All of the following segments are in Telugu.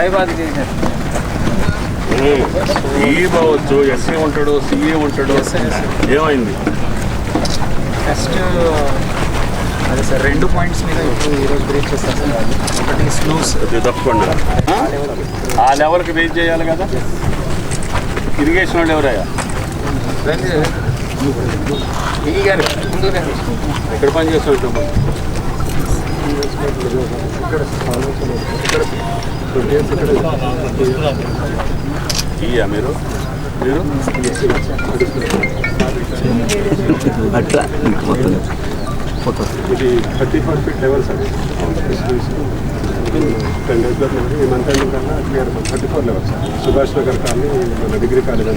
మైబాద్ చేశారు ఈ బావచ్చు ఎస్ఏ ఉంటాడు సిఏ ఉంటాడు. ఏమైంది? ఫస్ట్ అదే సార్ రెండు పాయింట్స్ మీద ఇప్పుడు ఈరోజు బ్రేక్ చేస్తారు సార్ ఒకటి స్లూస్ అది తప్పకుండా. ఆ? లెవెల్కి రీచ్ చేయాలి కదా? ఇరిగేషన్ వాళ్ళు ఎవరయ్యా? గారు. ఎక్కడ పని చేస్తుంటాం ఇయ్యా మీరు మీరు? అట్లా. ఇది thirty four feet level sir. Ten డేస్లో ఈ మంత్ ఎండింగ్ కన్నా clear thirty four level sir. Subhash Nagar కానీ మన డిగ్రీ కాలేజ్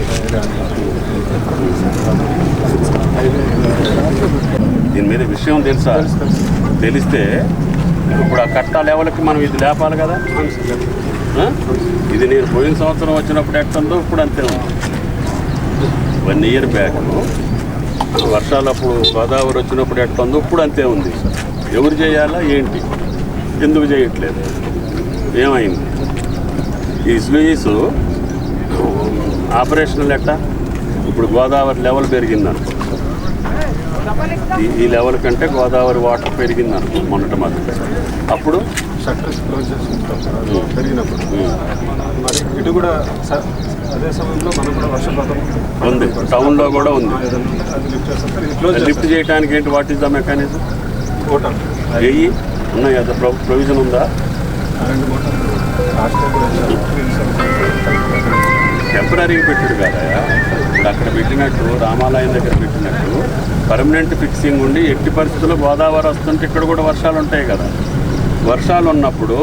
దీని మీద విషయం తెలుసా. తెలిస్తే ఇప్పుడు ఆ కట్ట లెవెల్కి మనం ఇది లేపాలి కదా? ఇది నేను పోయిన సంవత్సరం వచ్చినప్పుడు ఎట్టుందో ఇప్పుడు అంతే ఉంది. వన్ ఇయర్ బ్యాక్ వర్షాలప్పుడు గోదావరి వచ్చినప్పుడు ఎట్టుందో ఇప్పుడు అంతే ఉంది. ఎవరు చేయాలా? ఏంటి? ఎందుకు చేయట్లేదు? ఏమైంది? ఈ స్లూయిస్ ఆపరేషన్లు ఎట్ట? ఇప్పుడు గోదావరి లెవెల్ పెరిగిందనుకో. ఈ లెవెల్ కంటే గోదావరి వాటర్ పెరిగింది అనుకో మొన్నటి మాత్రం అప్పుడు? షట్టర్స్ క్లోజ్ చేసుకుంటాం పెరిగినప్పుడు. మరి ఇటు కూడా అదే సమయంలో మనం కూడా వర్షపాతం ఉంది. టౌన్లో కూడా ఉంది. లిఫ్ట్ చేయడానికి ఏంటి? What is the mechanism motor వెయ్యి ఉన్నాయి? కదా ప్రొ ప్రొవిజన్ ఉందా? రెండు మోటార్ టెంపరీ పెట్టుడు కదా. ఇప్పుడు అక్కడ పెట్టినట్టు రామాలయం దగ్గర పెట్టినట్టు పర్మనెంట్ ఫిక్సింగ్ ఉండి ఎట్టి పరిస్థితుల్లో గోదావరి వస్తుంటే ఇక్కడ కూడా వర్షాలు ఉంటాయి కదా. వర్షాలు ఉన్నప్పుడు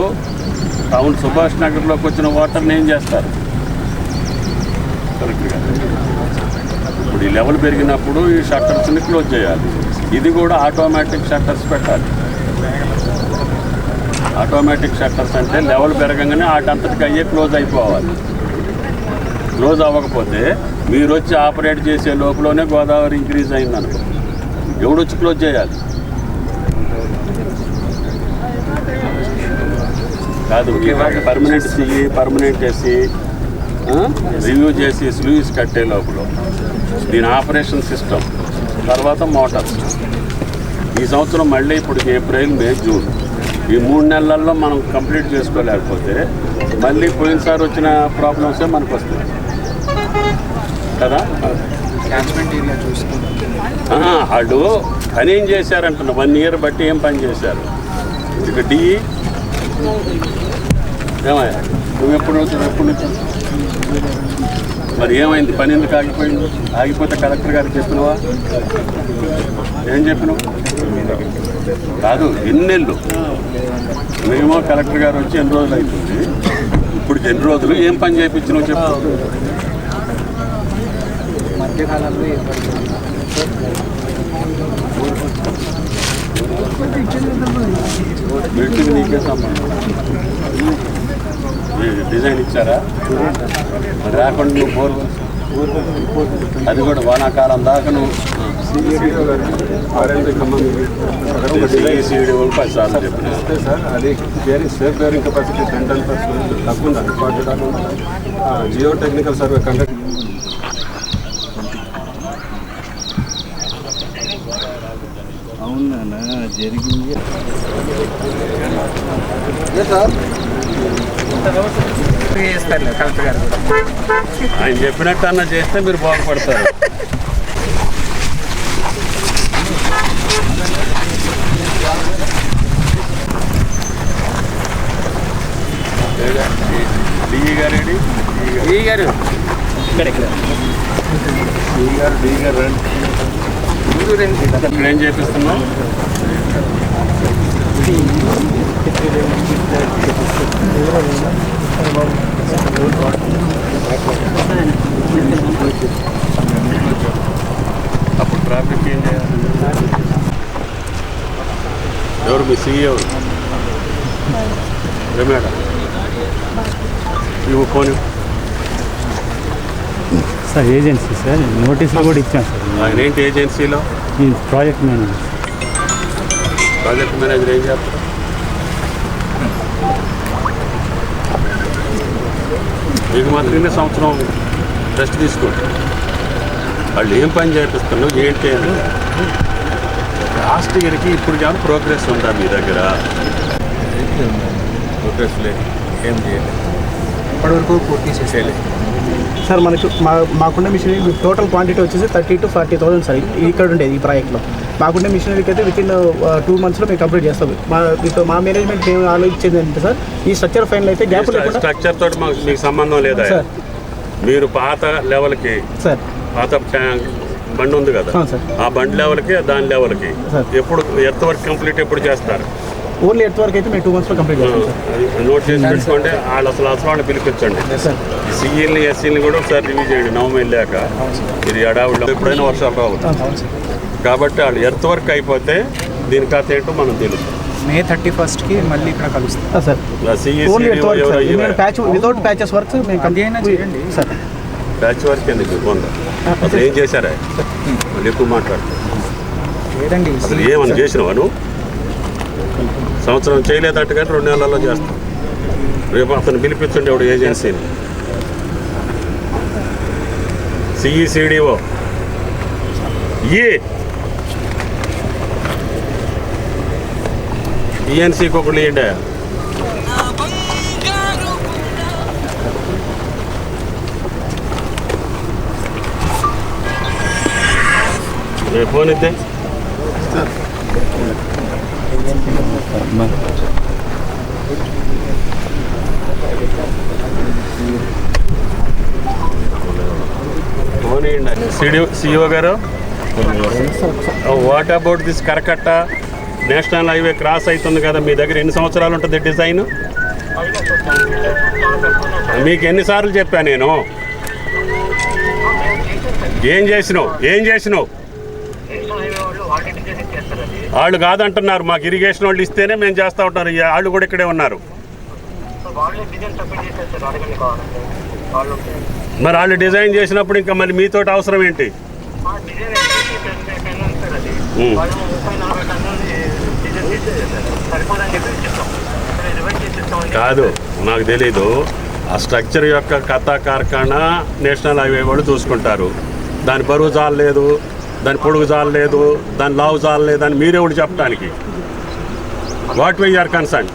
టౌన్ సుభాష్ నగర్లోకి వచ్చిన వాటర్ని ఏం చేస్తారు? ఇప్పుడు ఈ లెవెల్ పెరిగినప్పుడు ఈ షట్టర్స్ని క్లోజ్ చేయాలి. ఇది కూడా ఆటోమేటిక్ షట్టర్స్ పెట్టాలి. ఆటోమేటిక్ షట్టర్స్ అంటే లెవెల్ పెరగంగానే వాటంతటికి అయ్యే క్లోజ్ అయిపోవాలి. క్లోజ్ అవ్వకపోతే మీరు వచ్చి ఆపరేట్ చేసే లోపలనే గోదావరి ఇంక్రీజ్ అయింది అనుకో ఎవడు వచ్చి క్లోజ్ చేయాలి? కాదు permanent CE permanent SC review చేసి స్లూయిస్ కట్టే లోపల దీని ఆపరేషన్ సిస్టమ్ తర్వాత మోటార్స్ ఈ సంవత్సరం మళ్ళీ ఇప్పుడు ఏప్రిల్ మే జూన్. ఈ మూడు నెలల్లో మనం కంప్లీట్ చేసుకోలేకపోతే మళ్ళీ పోయినసారి వచ్చిన ప్రాబ్లమ్సే మనకు వస్తాయి కదా? వాళ్ళు పని ఏం చేశారంటున్నా వన్ ఇయర్ బట్టి ఏం పని చేశారు? ఇక డి ఏమయ్యా? నువ్వు ఎప్పుడు వచ్చావు ఎప్పుడు మరి ఏమైంది? పని ఎందుకు ఆగిపోయింది? ఆగిపోతే కలెక్టర్ గారికి చెప్పినవా? ఏం చెప్పినావు? కాదు ఎన్నెళ్ళు. మేమో కలెక్టర్ గారు వచ్చి ఎన్ని రోజులు అవుతుంది ఇప్పుడు ఎన్ని రోజులు? ఏం పని చేయించినావు చెప్పు? మధ్యకాలంలో బిల్డింగ్ నీకే సంబంధం. డిజైన్ ఇచ్చారా? రాకుండా నువ్వు బోర్ అది కూడా వానాకాలం దాకా నువ్వు అది safe bearing capacity ten ten percent తక్కువ జియో టెక్నికల్ సర్వే కండక్ట్ అవునా జరిగింది. ఆయన చెప్పినట్టు అన్న చేస్తే మీరు బాగుపడతారు. డిఈ గారు ఇక్కడ ఇక్కడ డి గారు డి గారు రండి. ముందు రండి ఇక్కడ ఏం చేపిస్తున్నావు అప్పుడు ట్రాఫిక్ ఏం చేయాలి ఎవరు మీ సీఏ మేడం ఇవ్వు ఫోన్ ఇవ్వు. సార్ ఏజెన్సీ సార్ నోటీసులు కూడా ఇచ్చాం సార్. ఆయన ఏంటి ఏజెన్సీలో? ఈ ప్రాజెక్ట్ మేనేజర్. ప్రాజెక్ట్ మేనేజర్ ఏం చేస్తారు? మీకు మాత్రం ఇన్ని సంవత్సరం రెస్ట్ తీసుకోండి. వాళ్ళు ఏం పని చేపిస్తున్నావు ఏంటి అని. లాస్ట్ ఇయర్కి ఇప్పుడు కానీ ప్రోగ్రెస్ ఉందా మీ దగ్గర? ప్రోగ్రెస్ లేదు. ఏం చేయలేదు. ఇప్పటివరకు పూర్తి చేసేయాలి సార్ మనకు మా మాకున్న మిషనరీ టోటల్ క్వాంటిటీ వచ్చేసి thirty to forty thousand sir. ఇక్కడ ఉండేది ఈ ప్రాజెక్ట్లో మాకున్న మిషనరీకి అయితే విత్ ఇన్ టూ మంత్స్లో మేము కంప్లీట్ చేస్తాం. మా మీతో మా మేనేజ్మెంట్ మేము ఆలోచించేది ఏంటంటే సార్ ఈ స్ట్రక్చర్ ఫైనల్ అయితే గ్యాప్ లేకుండా స్ట్రక్చర్ తోటి మాకు మీకు సంబంధం లేదా? సార్. మీరు పాత లెవెల్కి సార్. పాత బండి ఉంది కదా. ఆ బండి లెవెల్కి దాని లెవెల్కి. ఎప్పుడు ఎంత వరకు కంప్లీట్ ఎప్పుడు చేస్తారు? ఓన్లీ ఎర్త్ వరకు అయితే మేము టూ మంత్స్లో కంప్లీట్ చేస్తాం సార్ నోట్ చేసి పెట్టుకోండి వాళ్ళు అసలు అసలు వాళ్ళని పిలిపించండి. సార్ సిఈల్ని ఎస్సీని కూడా ఒకసారి రివ్యూ చేయండి నవమి వెళ్ళాక. ఇది ఎడావిడ ఎప్పుడైనా వర్షాలు రావు కాబట్టి వాళ్ళు ఎర్త్ వర్క్ అయిపోతే దీని కథ ఏంటో మనం తెలుసు మే థర్టీ ఫస్ట్కి మళ్ళీ ఇక్కడ కలుస్తాం. Sir patch without patches work మేము అది అయినా చేయండి. సార్ ప్యాచ్ వర్క్ ఎందుకు? కొంద అసలు ఏం చేశారా? మళ్ళీ ఎక్కువ మాట్లాడు లేదండి అసలు ఏమని చేసినావా నువ్వు? సంవత్సరం చేయలేదట్టు కానీ రెండు నెలల్లో చేస్తాం. రేపు అతను పిలిపించండి ఎవడు ఏజెన్సీని. సిఈసిడిఓ. ఈ ఈఎన్సీకి ఒకళ్ళు ఇవ్వండి రేపు ఫోన్ ఇద్దే. సిఇఓ గారు what about this Karakatta national highway cross అవుతుంది కదా మీ దగ్గర ఎన్ని సంవత్సరాలు ఉంటుంది డిజైన్? మీకు ఎన్నిసార్లు చెప్పా నేను? ఏం చేసినావు? ఏం చేసినావు? వాళ్ళు కాదంటున్నారు మాకు ఇరిగేషన్ వాళ్ళు ఇస్తేనే మేము చేస్తూ ఉంటారు. వాళ్ళు కూడా ఇక్కడే ఉన్నారు. మరి వాళ్ళు డిజైన్ చేసినప్పుడు ఇంకా మళ్ళీ మీతో అవసరం ఏంటి? ఉమ్. కాదు నాకు తెలీదు. ఆ స్ట్రక్చర్ యొక్క కథా కార్ఖానా నేషనల్ హైవే వాళ్ళు చూసుకుంటారు. దాని బరువు జాలలేదు దాని పొడుగు జాలలేదు దాని లావు జాలలేదు అని మీరే ఒకటి చెప్పడానికి వాట్ వే ఆర్ కన్సర్న్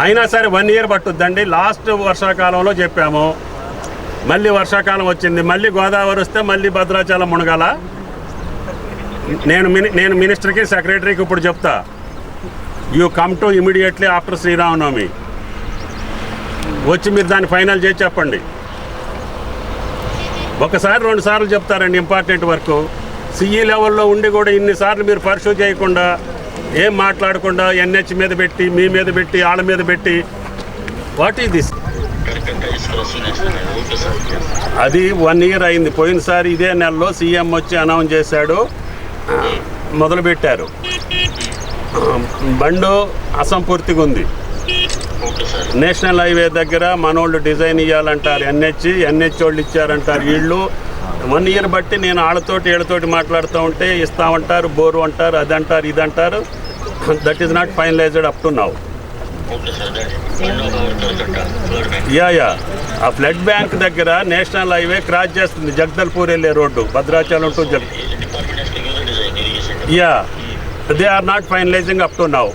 అయినా సరే వన్ ఇయర్ పట్టుద్దండి. లాస్ట్ వర్షాకాలంలో చెప్పాము. మళ్ళీ వర్షాకాలం వచ్చింది. మళ్ళీ గోదావరి వస్తే మళ్ళీ భద్రాచలం మునగాల. నేను మిని నేను మినిస్టర్కి సెక్రటరీకి ఇప్పుడు చెప్తా. You come to immediately after Sri Rama Navami వచ్చి మీరు దాన్ని ఫైనల్ చేసి చెప్పండి. ఒకసారి రెండు సార్లు చెప్తారండి ఇంపార్టెంట్ వర్క్. సిఈ లెవెల్లో ఉండి కూడా ఇన్నిసార్లు మీరు పర్సూ చేయకుండా ఏం మాట్లాడకుండా ఎన్హెచ్ మీద పెట్టి మీ మీద పెట్టి వాళ్ళ మీద పెట్టి వాట్ ఈ దిస్? అది వన్ ఇయర్ అయింది. పోయినసారి ఇదే నెలలో సీఎం వచ్చి అనౌన్స్ చేశాడు. మొదలుపెట్టారు. బండు అసంపూర్తిగా ఉంది. నేషనల్ హైవే దగ్గర మనోళ్ళు డిజైన్ ఇవ్వాలంటారు ఎన్హెచ్ ఎన్హెచ్ వాళ్ళు ఇచ్చారంటారు వీళ్ళు. వన్ ఇయర్ బట్టి నేను వాళ్ళతోటి వీళ్ళతోటి మాట్లాడుతూ ఉంటే ఇస్తామంటారు బోరు అంటారు అది అంటారు ఇది అంటారు that is not finalized up to now ya ya ఆ ఫ్లడ్ బ్యాంక్ దగ్గర నేషనల్ హైవే క్రాస్ చేస్తుంది. జగదల్పూర్ వెళ్ళే road Bhadrachalam to jug ya they are not finalizing up to now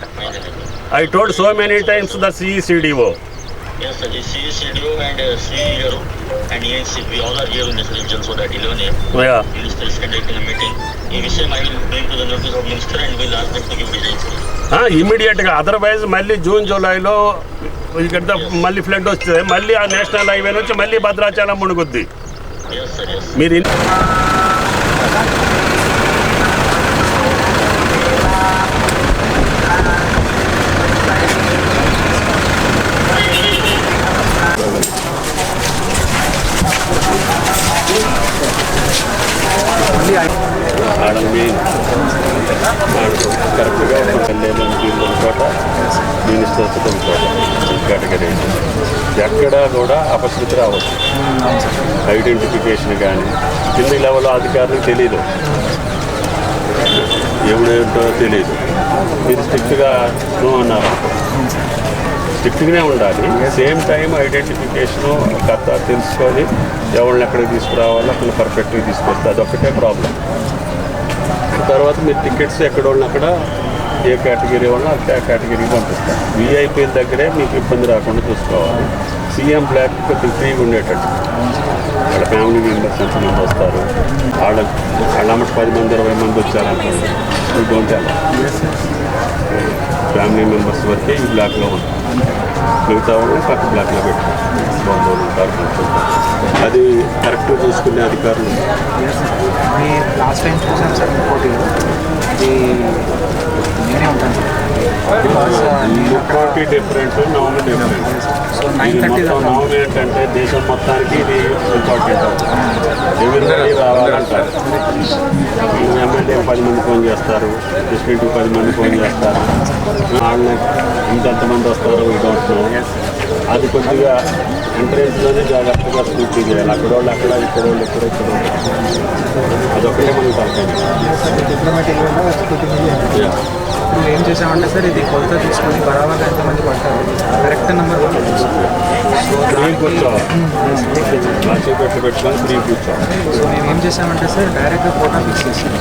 I told so many times the CECDO Yes, sir. The CCDO and uh, CEO and ENC, we all are here in this region so that 11 a.m. Ya Minister is conducting a meeting. ఈ విషయం I will bring to the notice of Minister and will ask them to give designs. ఇమీడియట్గా అదర్వైజ్ మళ్ళీ జూన్ జూలైలో ఇక్కడ మళ్ళీ ఫ్లడ్ వస్తుంది మళ్ళీ ఆ నేషనల్ హైవే నుంచి మళ్ళీ భద్రాచలం మునుగుద్ది Yes, sir. Yes. మీరు ఇన్- మళ్ళీ ఐ- కరెక్ట్గా లేమని టీంలో చోట మినిస్టర్స్ ఒక చోట కేటగిరీ ఎక్కడ కూడా అపశృతి రావచ్చు ఐడెంటిఫికేషన్ కానీ కింది లెవెల్ అధికారులకు తెలియదు ఎవడేంటో తెలియదు మీరు స్ట్రిక్ట్గా నో అన్నారు స్ట్రిక్ట్గానే ఉండాలి. సేమ్ టైం ఐడెంటిఫికేషన్ కథ తెలుసుకొని ఎవరిని ఎక్కడికి తీసుకురావాలో అక్కడ పర్ఫెక్ట్గా తీసుకొస్తే అదొక్కటే ప్రాబ్లం తర్వాత మీరు టికెట్స్ ఎక్కడ అక్కడ ఏ కేటగిరీ వాళ్ళని ఆ కేటగిరీకి పంపిస్తారు. విఐపీల దగ్గరే మీకు ఇబ్బంది రాకుండా చూసుకోవాలి. సీఎం బ్లాక్ కొద్దిగా ఫ్రీగా ఉండేటట్టు. వాళ్ళ ఫ్యామిలీ మెంబర్స్ ఎంతమంది వస్తారు? వాళ్ళ వాళ్ళ పది మంది ఇరవై మంది వచ్చారనుకోండి మీకు డోంట్ ఫ్యామిలీ మెంబర్స్ వరకే ఈ బ్లాక్లో ఉంటారు మిగతా వాళ్ళని పక్క బ్లాక్లో పెట్టారు. బంధువులు ఉంటారు అది కరెక్ట్గా చూసుకునే అధికారులు. లాస్ట్ టైం చూసాను సార్ ఇంకోటి అది నేనే ఉంటాను. డిఫరెంట్ నవమి డిఫరెంట్ నైన్ ఏంటంటే దేశం మొత్తానికి ఇది ఇంపార్టెంట్ రావాలంటారు ఎమ్మెల్యే పది మంది ఫోన్ చేస్తారు డిస్ట్రిక్ట్ పది మంది ఫోన్ చేస్తారు. వాళ్ళని ఇంకెంతమంది వస్తారు ఈ డోంట్ నో అది కొద్దిగా ఎంట్రెన్స్లోనే జాగ్రత్తగా స్కూటీ చేయాలి. అక్కడ వాళ్ళు అక్కడ ఇక్కడ వాళ్ళు ఇక్కడ ఇక్కడ వాళ్ళు. అదొక్కటే మనకి డిప్లొమాటిక్ ఇప్పుడు ఏం చేసామంటే సార్ ఇది కొలత తీసుకొని బరాబర్ ఎంతమంది పడతారు? కరెక్ట్ నెంబర్ కూర్చోవాలి పెట్టుకొని ఫ్రీ కూర్చోవాలి సో మేము ఏం చేసామంటే సార్ డైరెక్ట్గా ఫోటో ఫిక్స్ చేసాం.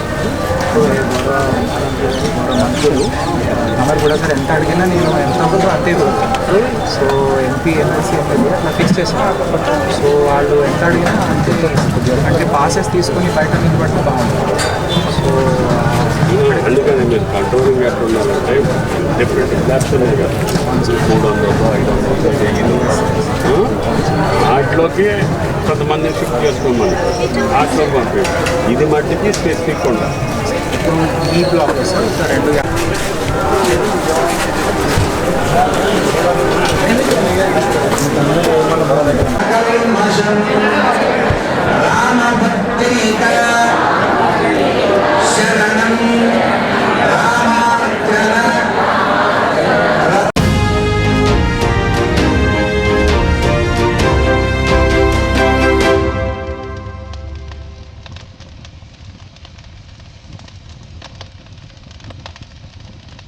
మంత్రులు నెంబర్ కూడా సార్ ఎంత అడిగినా నేను ఎంత ఉందో అంతే ఇవ్వను. సో ఎంపీ ఎమ్మెల్సీ ఎమ్మెల్యే అట్లా ఫిక్స్ చేసాను సో వాళ్ళు ఎంత అడిగినా అంతే అంటే పాసెస్ తీసుకొని బయట నిలబడితే బాగుంటుంది సో అందుకని మీరు కంట్రోలింగ్ ఎట్లా ఉండాలంటే డిఫరెంట్ క్లాస్ ఉన్నాయి కదా మూడు వందలు ఐదు వందలు వెయ్యి వాటిలోకి కొంతమందిని షిఫ్ట్ చేసుకోమని వాటిలోకి పంపి ఇది మట్టికి స్పెసిఫిక్ ఉండాలి ఇప్పుడు ఈ బ్లాక్ సార్ ఒక రెండు